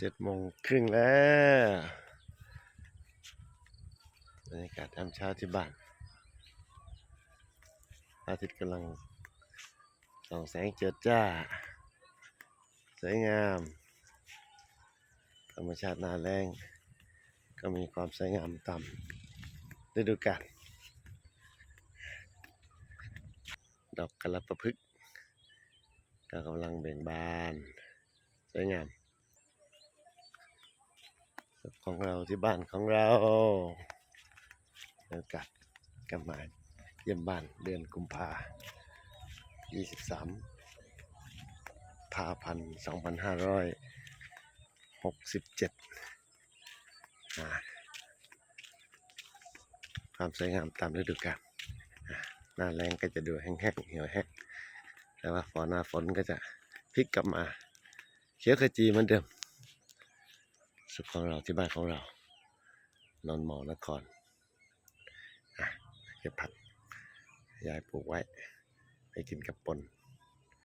เจ็ดโมงครึ่งแล้วบรรยากาศยามเช้าที่บ้าน อาทิตย์กำลังส่องแสงเจิดจ้า สวยงาม ธรรมชาตินาแรง ก็มีความสวยงามตามฤดูกาลดอกกระประพฤกษ์ก็กำลังเบ่งบาน สวยงาม ของเราที่บ้านของเราอากาศกลับมาเยี่ยมบ้านเดือนกุมภา23พาพัน2567อ่าความสวยงามตามฤดูกาลหน้าแรงก็จะดูแห้งๆเหี่ยวแห้งแต่ว่าพอหน้าฝนก็จะพลิกกลับมา เขียวขจีเหมือนเดิม สุขของเราที่บ้านของเรา นอนหมอนครอะเก็บผักยายปลูกไว้ให้กินกับปน